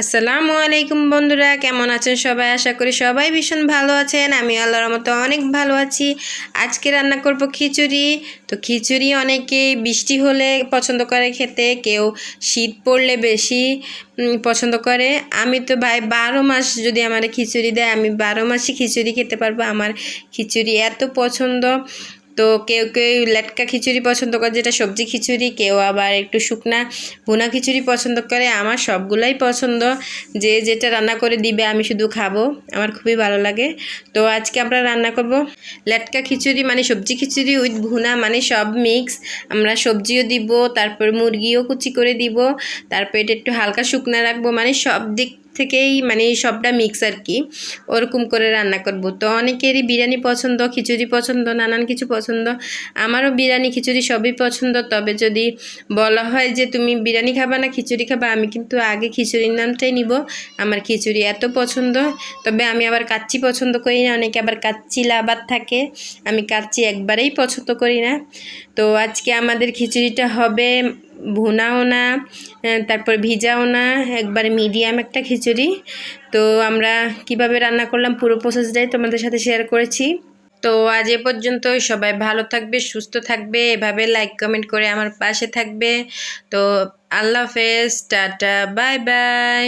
আসসালামু আলাইকুম বন্ধুরা, কেমন আছেন সবাই? আশা করি সবাই ভীষণ ভালো আছেন। আমি আল্লাহর মতো অনেক ভালো আছি। আজকে রান্না করব খিচুড়ি। তো খিচুড়ি অনেকেই বৃষ্টি হলে পছন্দ করে খেতে, কেউ শীত পড়লে বেশি পছন্দ করে। আমি তো ভাই বারো মাস যদি আমার খিচুড়ি দেয়, আমি বারো মাসই খিচুড়ি খেতে পারব। আমার খিচুড়ি এত পছন্দ। তো কেউ কেউ লেটকা খিচুড়ি পছন্দ করে, যেটা সবজি খিচুড়ি, কেউ আবার একটু শুকনা ভুনা খিচুড়ি পছন্দ করে, আমার সবগুলাই পছন্দ। যে যেটা রান্না করে দিবে আমি শুধু খাব, আমার খুবই ভালো লাগে। তো আজকে আমরা রান্না করব লেটকা খিচুড়ি মানে সবজি খিচুড়ি উইথ ভুনা মানে সব মিক্স। আমরা সবজিও দিব, তারপর মুরগিও কুচি করে দিব তারপর এটা একটু হালকা শুকনা রাখব মানে সব দিক থেকেই মানে সবটা মিক্স আর কি। ওরকম করে রান্না করব। তো অনেকেরই বিরিয়ানি পছন্দ, খিচুড়ি পছন্দ, নানান কিছু পছন্দ। আমারও বিরিয়ানি, খিচুড়ি সবই পছন্দ। তবে যদি বলা হয় যে তুমি বিরিয়ানি খাবা না খিচুড়ি খাবা, আমি কিন্তু আগে খিচুড়ির নামটাই নিব। আমার খিচুড়ি এত পছন্দ। তবে আমি আবার কাচ্চি পছন্দ করি না, অনেকে আবার কাচ্চি লাভার থাকে। আমি কাচ্চি একবারেই পছন্দ করি না। তো আজকে আমাদের খিচুড়িটা হবে ভুনাও না তারপর ভিজাও না, একবার মিডিয়াম একটা খিচুড়ি। তো আমরা কীভাবে রান্না করলাম পুরো প্রসেসটাই তোমাদের সাথে শেয়ার করেছি। তো আজ এ পর্যন্ত সবাই ভালো থাকবে, সুস্থ থাকবে, এভাবে লাইক কমেন্ট করে আমার পাশে থাকবে। তো আল্লাহ হাফেজ, টাটা বাই বাই